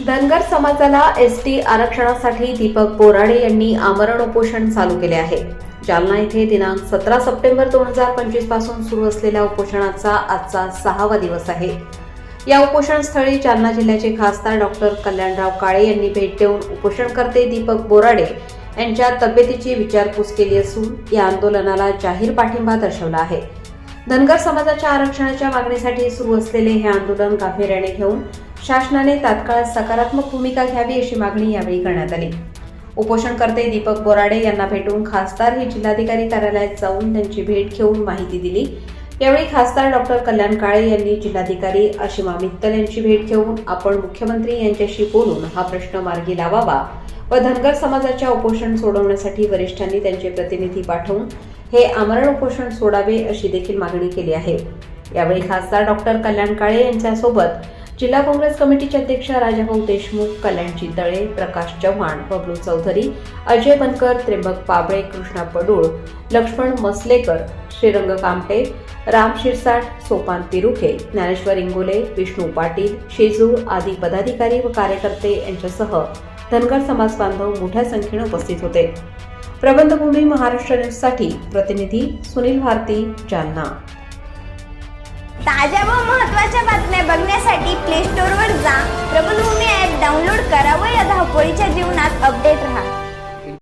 धनगर समाजाला S T आरक्षणासाठी दीपक बोराडे यांनी आमरण उपोषण चालू केले आहे. जालना येथे दिनांक सतरा सप्टेंबर दोन हजार पंचवीसपासून सुरू असलेल्या उपोषणाचा आजचा सहावा दिवस आहे. या उपोषणस्थळी जालना जिल्ह्याचे खासदार डॉक्टर कल्याणराव काळे यांनी भेट देऊन उपोषणकर्ते दीपक बोराडे यांच्या तब्येतीची विचारपूस केली असून या आंदोलनाला जाहीर पाठिंबा दर्शवला आहे. धनगर समाजाच्या आरक्षणाच्या मागणीसाठी सुरू असलेले हे आंदोलन गांभीर्याने घेऊन शासनाने तात्काळ सकारात्मक भूमिका घ्यावी अशी मागणी यावेळी करण्यात आली. उपोषणकर्ते दीपक बोराडे यांना भेटून खासदार हे जिल्हाधिकारी कार्यालयात जाऊन त्यांची भेट घेऊन माहिती दिली. यावेळी खासदार डॉक्टर कल्याण काळे यांनी जिल्हाधिकारी अशिमा मित्तल यांची भेट घेऊन आपण मुख्यमंत्री यांच्याशी बोलून हा प्रश्न मार्गी लावावा व धनगर समाजाच्या उपोषण सोडवण्यासाठी वरिष्ठांनी त्यांचे प्रतिनिधी पाठवून हे आमरण उपोषण सोडावे अशी देखील मागणी केली आहे. यावेळी खासदार डॉक्टर कल्याण काळे यांच्यासोबत जिल्हा काँग्रेस कमिटीचे अध्यक्ष राजाभाऊ देशमुख कल्याणजी तळे प्रकाश चव्हाण बबलू चौधरी अजय बनकर त्र्यंबक पाबळे कृष्णा पडूळ लक्ष्मण मसलेकर श्रीरंग कामटे राम शिरसाट सोपान पिरुखे ज्ञानेश्वर इंगोले विष्णू पाटील शेजूळ आदी पदाधिकारी व कार्यकर्ते यांच्यासह धनगर समाज बांधव मोठ्या संख्येने उपस्थित होते. प्रबंधभूमी महाराष्ट्र न्यूजसाठी प्रतिनिधी सुनील भारती जालना. ताज्या व महत्त्वाच्या बातम्या बघण्यासाठी प्ले स्टोअरवर जा. प्रबंधभूमी ऍप डाउनलोड करा व या धावपळीच्या जीवनात अपडेट